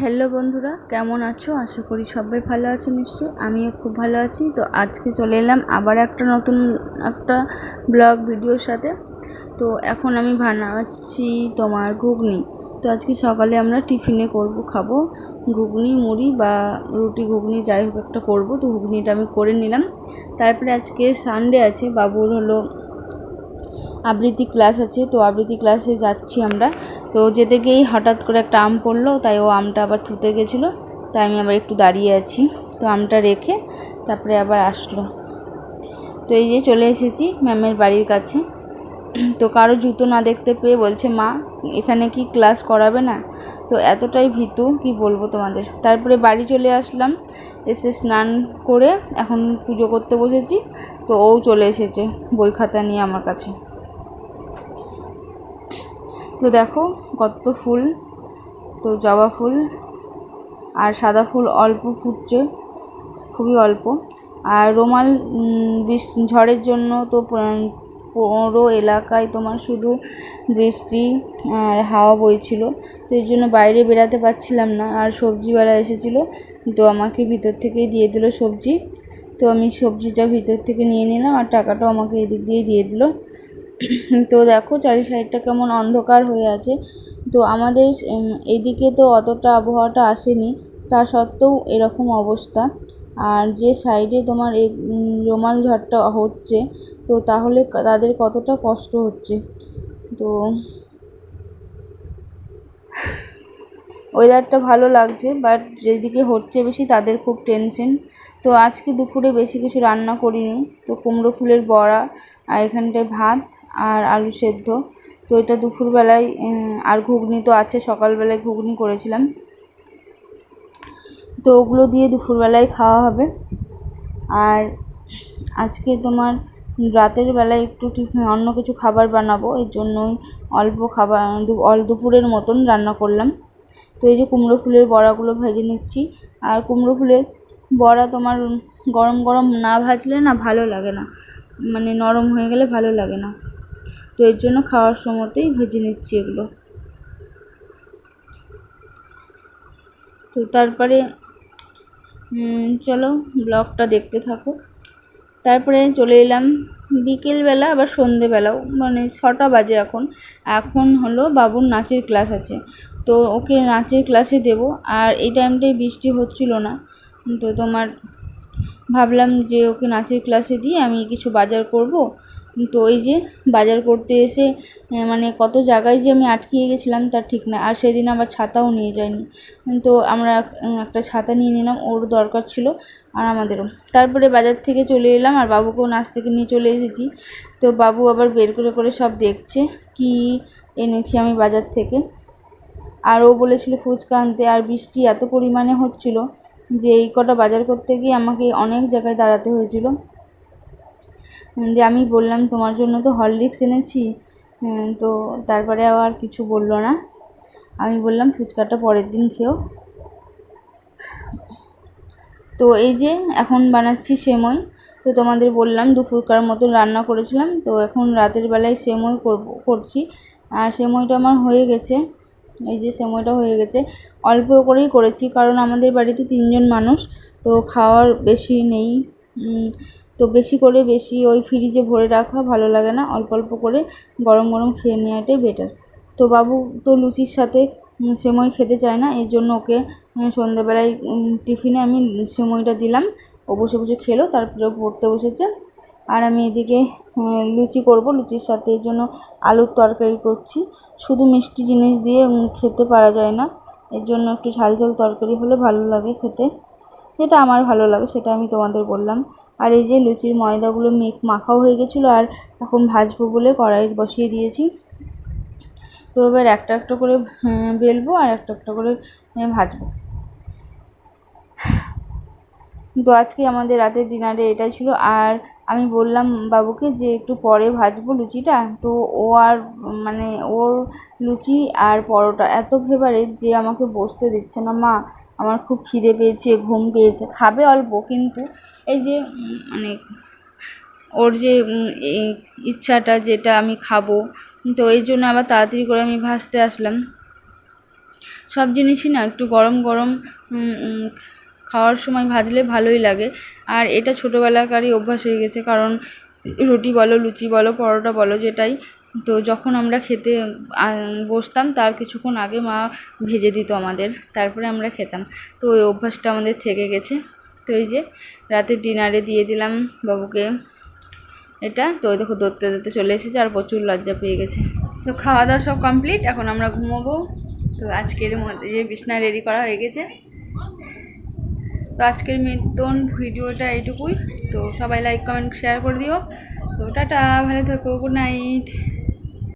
Hello বন্ধুরা, কেমন আছো? আশা করি সবাই ভালো আছো নিশ্চয়ই। আমিও খুব ভালো আছি। তো আজকে চলে এলাম আবার একটা নতুন একটা ব্লগ ভিডিওর সাথে। তো এখন আমি বানাচ্ছি তোমার ঘুগনি। তো আজকে সকালে আমরা টিফিনে করব, খাব ঘুগনি, মুড়ি বা রুটি ঘুগনি, যাই হোক একটা করব। তো ঘুগনিটা আমি করে নিলাম। তারপরে আজকে সানডে আছে, বাবুর হলো আবৃত্তি ক্লাস আছে। তো আবৃত্তি ক্লাসে যাচ্ছি আমরা। তো যেতে গিয়েই হঠাৎ করে একটা আম পড়ল, তাই ও আমটা আবার থুতে গেছিল। তাই আমি আবার একটু দাঁড়িয়ে আছি। তো আমটা রেখে তারপরে আবার আসলো। তো এই যে চলে এসেছি ম্যামের বাড়ির কাছে। তো কারও জুতো না দেখতে পেয়ে বলছে, মা, এখানে কি ক্লাস করাবে না? তো এতটাই ভীতু, কি বলব তোমাদের। তারপরে বাড়ি চলে আসলাম, এসে স্নান করে এখন পুজো করতে বসেছি। তো ও চলে এসেছে বই খাতা নিয়ে আমার কাছে। তো দেখো কত ফুল। তো জবা ফুল আর সাদা ফুল অল্প ফুটছে, খুবই অল্প। আর রোমাল বৃষ্টি, ঝড়ের জন্য তো পুরো এলাকায় তোমার শুধু বৃষ্টি আর হাওয়া বইছিল। তো এই জন্য বাইরে বেরাতে পারছিলাম না আর সবজিওয়ালা এসেছিল। তো আমাকে ভিতর থেকেই দিয়ে দিল সবজি। তো আমি সবজিটা ভিতর থেকে নিয়ে নিলাম আর টাকাটাও আমাকে এদিক দিয়ে দিয়ে দিল। তো দেখো চারি সাইডটা কেমন অন্ধকার হয়ে আছে। তো আমাদের এদিকে তো অতটা আবহাওয়াটা আসেনি, তা সত্ত্বেও এরকম অবস্থা। আর যে সাইডে তোমার এই রোমাল ঝড়টা হচ্ছে, তো তাহলে তাদের কতটা কষ্ট হচ্ছে? তো ওয়েদারটা ভালো লাগছে বাট যেদিকে হচ্ছে বেশি তাদের খুব টেনশন তো আজকে দুপুরে বেশি কিছু রান্না করিনি, তো কুমড়ো ফুলের বড়া আর এখানটায় ভাত আর আলু সেদ্ধ। তো এটা দুপুরবেলায় আর ঘুগনি তো আছে, সকালবেলায় ঘুগনি করেছিলাম। তো ওগুলো দিয়ে দুপুরবেলায় খাওয়া হবে। আর আজকে তোমার রাতের বেলায় একটু অন্য কিছু খাবার বানাবো, এর জন্যই অল্প খাবার অল দুপুরের মতন রান্না করলাম। তো এই যে কুমড়ো ফুলের বড়াগুলো ভেজে নিচ্ছি। আর কুমড়ো ফুলের বড়া তোমার গরম গরম না ভাজলে না ভালো লাগে না। মানে নরম হয়ে গেলে ভালো লাগে না। তো এর জন্য খাওয়ার সময়তেই ভেজে নিচ্ছি এগুলো। তো তারপরে চলো ব্লগটা দেখতে থাকো। তারপরে চলে এলাম বিকেলবেলা, আবার সন্ধেবেলাও মানে ছটা বাজে এখন। এখন হলো বাবুর নাচের ক্লাস আছে। তো ওকে নাচের ক্লাসে দেবো, আর এই টাইমটায় বৃষ্টি হচ্ছিল না। তো তোমার ভাবলাম যে ওকে নাচের ক্লাসে দিয়ে আমি কিছু বাজার করব তো ওই যে বাজার করতে এসে মানে কত জায়গায় যে আমি আটকিয়ে গেছিলাম তার ঠিক না। আর সেদিন আবার ছাতাও নিয়ে যায়নি। তো আমরা একটা ছাতা নিয়ে নিলাম, ওর দরকার ছিল আর আমাদেরও। তারপরে বাজার থেকে চলে এলাম আর বাবুকেও নাচ থেকে নিয়ে চলে এসেছি। তো বাবু আবার বের করে করে সব দেখছে কি এনেছি আমি বাজার থেকে। আর ও বলেছিল ফুচকা আনতে আর বৃষ্টি এত পরিমাণে হচ্ছিল যে এই কটা বাজার করতে গিয়ে আমাকে অনেক জায়গায় দাঁড়াতে হয়েছিল। যে আমি বললাম তোমার জন্য তো হরলিক্স এনেছি তো তারপরে আর কিছু বলল না। আমি বললাম, ফুচকাটা পরের দিন খেও। তো এই যে এখন বানাচ্ছি সেমই, তো তোমাদের বললাম দুপুরকার মতো রান্না করেছিলাম, তো এখন রাতের বেলায় সেমই করব, করছি। আর সেমইটা আমার হয়ে গেছে, এই যে সেমইটা হয়ে গেছে। অল্প করেই করেছি, কারণ আমাদের বাড়িতে তিনজন মানুষ, তো খাওয়ার বেশি নেই তো বেশি করে বেশি ওই ফ্রিজে ভরে রাখা ভালো লাগে না। অল্প অল্প করে গরম গরম খেয়ে নেওয়াটাই বেটার তো বাবু তো লুচির সাথে সেমই খেতে চায় না এর জন্য ওকে সন্ধ্যেবেলায় টিফিনে আমি সেমইটা দিলাম। ও বসে বসে খেলো, তারপরে পড়তে বসেছে। আর আমি এদিকে লুচি করব লুচির সাথে, এর জন্য আলুর তরকারি করছি। শুধু মিষ্টি জিনিস দিয়ে খেতে পারা যায় না। এর জন্য একটু ঝাল ঝাল তরকারি হলে ভালো লাগে খেতে। যেটা আমার ভালো লাগে সেটা আমি তোমাদের বললাম। আর এই যে লুচির ময়দাগুলো মেক মাখাও হয়ে গেছিল আর এখন ভাজবো বলে কড়াই বসিয়ে দিয়েছি। তো এবার একটা একটা করে বেলবো আর একটা একটা করে ভাজবো। তো আজকে আমাদের রাতের ডিনারে এটাই ছিল। আর আমি বললাম বাবুকে যে একটু পরে ভাজবো লুচিটা। তো ও আর মানে ওর লুচি আর পরোটা এত ফেভারিট যে আমাকে বসতে দিচ্ছে না, মা। আমার খুব খিদে পেয়েছে, ঘুম পেয়েছে। খাবে অল্প, কিন্তু এই যে মানে ওর যে ইচ্ছাটা যেটা আমি খাব, তো এই জন্য আবার তাড়াতাড়ি করে আমি ভাজতে আসলাম। সব জিনিসই না, একটু গরম গরম খাওয়ার সময় ভাজলে ভালোই লাগে। আর এটা ছোটোবেলাকারই অভ্যাস হয়ে গেছে, কারণ রুটি বলো, লুচি বলো, পরোটা বলো, যেটাই তো যখন আমরা খেতে বসতাম, তার কিছুক্ষণ আগে মা ভেজে দিত আমাদের, তারপরে আমরা খেতাম। তো ওই অভ্যাসটা আমাদের থেকে গেছে। তো এই যে, রাতে ডিনারে দিয়ে দিলাম বাবুকে এটা। তো দেখো দৌড়তে দৌড়তে চলে এসেছে আর প্রচুর লজ্জা পেয়ে গেছে। তো খাওয়া দাওয়া সব কমপ্লিট এখন আমরা ঘুমোবো। তো আজকের মধ্যে যে বিছনা রেডি করা হয়ে গেছে। তো আজকের মতন ভিডিওটা এইটুকুই। তো সবাই লাইক কমেন্ট শেয়ার করে দিও। তো টাটা, ভালো থেকো গুড নাইট